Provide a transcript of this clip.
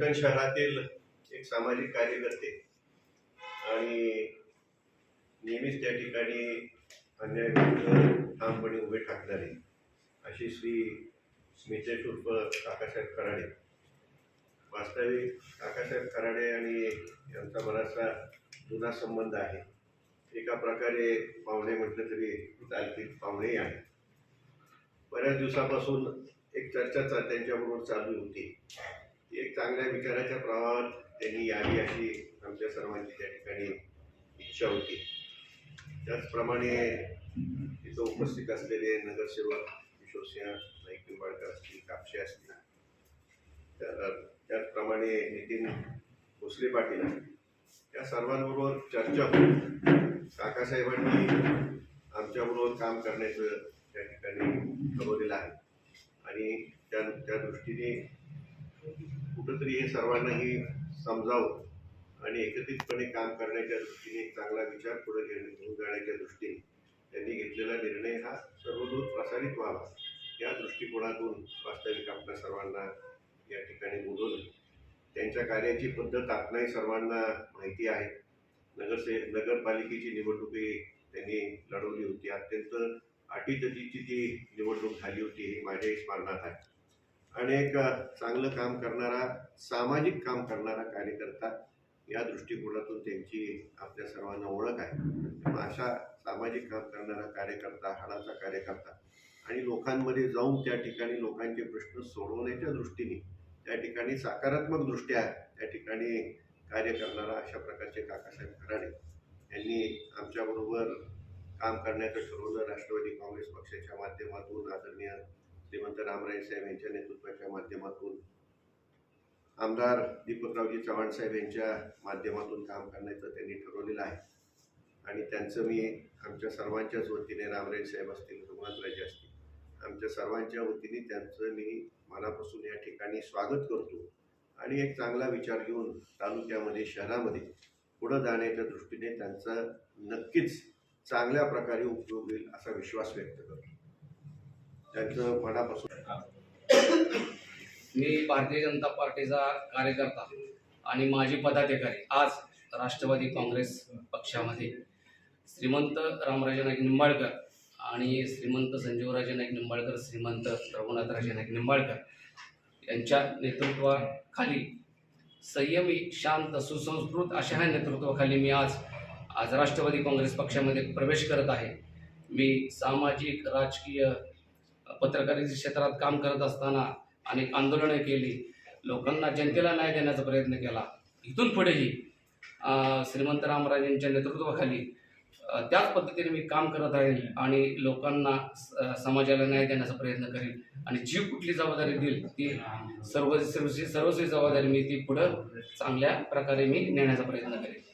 पैठण शहरातील एक सामाजिक कार्यकर्ते आणि नेहमीच त्या ठिकाणी अन्यायविरुद्ध ठामपणे उभे ठाकणारे अशी श्री स्मितेश उर्फ काकासाहेब कराडे. वास्तविक काकासाहेब कराडे आणि यांचा बराचसा जुना संबंध आहे. एका प्रकारे पाहुणे म्हटलं तरी चालतील पाहुणेही आहे बऱ्याच दिवसापासून एक चर्चा चा- त्यांच्याबरोबर चालू होती. एक चांगल्या विचाराच्या प्रवाहात त्यांनी यावी अशी आमच्या सर्वांची त्या ठिकाणी इच्छा होती. त्याचप्रमाणे तिथं उपस्थित असलेले नगरसेवक किशोरसिंह नाईक निंबाळकर असतील कापशे असतील त्या- त्याचप्रमाणे नितीन भोसले पाटील असतील या सर्वांबरोबर चर्चा होऊन काकासाहेबांनी आमच्याबरोबर काम करण्याचं त्या ठिकाणी ठरवलेलं आहे. आणि त्या त्या दृष्टीने कुठंतरी हे सर्वांनाही समजावं आणि एकत्रितपणे काम करण्याच्या दृष्टीने एक चांगला विचार पुढे घेणे घेऊन जाण्याच्या दृष्टीने त्यांनी घेतलेला निर्णय हा सर्वदूर प्रसारित व्हावा. या दृष्टिकोनातून वास्तविक आपल्या सर्वांना या ठिकाणी बोलवलं. त्यांच्या कार्याची पद्धत आपणाही सर्वांना माहिती आहे. नगरसे नगरपालिकेची निवडणुकी त्यांनी लढवली होती. अत्यंत अटीतटीची ती निवडणूक झाली होती ही माझ्याही स्मरणात आहे. आणि एक चांगलं काम करणारा सामाजिक काम करणारा कार्यकर्ता या दृष्टिकोनातून त्यांची आपल्या सर्वांना ओळख आहे. अशा सामाजिक काम करणारा कार्यकर्ता हाडाचा कार्यकर्ता आणि लोकांमध्ये जाऊन त्या ठिकाणी लोकांचे प्रश्न सोडवण्याच्या दृष्टीने त्या ठिकाणी सकारात्मक दृष्ट्या त्या ठिकाणी कार्य करणारा अशा प्रकारचे काकासाहेब खराडे यांनी आमच्याबरोबर काम करण्याचं ठरवलं. राष्ट्रवादी काँग्रेस पक्षाच्या माध्यमातून आदरणीय श्रीमंत रामराय साहेब यांच्या नेतृत्वाच्या माध्यमातून आमदार दीपकरावजी चव्हाण साहेब यांच्या माध्यमातून काम करण्याचं त्यांनी ठरवलेलं आहे. आणि त्यांचं मी आमच्या सर्वांच्याच वतीने रामराय साहेब असतील हनुमंतराजे असतील आमच्या सर्वांच्या वतीने त्यांचं मी मनापासून या ठिकाणी स्वागत करतो. आणि एक चांगला विचार घेऊन तालुक्यामध्ये शहरामध्ये पुढं जाण्याच्या दृष्टीने त्यांचा नक्कीच चांगल्या प्रकारे उपयोग होईल असा विश्वास व्यक्त करतो. त्यांचं मनापासून. मी भारतीय जनता पार्टीचा कार्यकर्ता आणि माजी पदाधिकारी आज राष्ट्रवादी काँग्रेस पक्षामध्ये श्रीमंत रामराजे नाईक निंबाळकर आणि श्रीमंत संजीवराजे नाईक निंबाळकर श्रीमंत रघुनाथराजे नाईक निंबाळकर यांच्या नेतृत्वाखाली संयमी शांत सुसंस्कृत अशा ह्या नेतृत्वाखाली मी आज आज राष्ट्रवादी काँग्रेस पक्षामध्ये प्रवेश करत आहे. मी सामाजिक राजकीय पत्रकारिता क्षेत्रात काम करत असताना अनेक आंदोलनं केली. लोकांना जनतेला न्याय देण्याचा प्रयत्न केला. इथून पुढेही श्रीमंत रामराजेंच्या नेतृत्वाखाली त्याच पद्धतीने मी काम करत राहील आणि लोकांना स- समाजाला न्याय देण्याचा प्रयत्न करेल आणि जी कुठली जबाबदारी देईल ती सर्व सर्वस्वी सर्वस्वी जबाबदारी मी ती पुढं चांगल्या प्रकारे मी नेण्याचा प्रयत्न करेल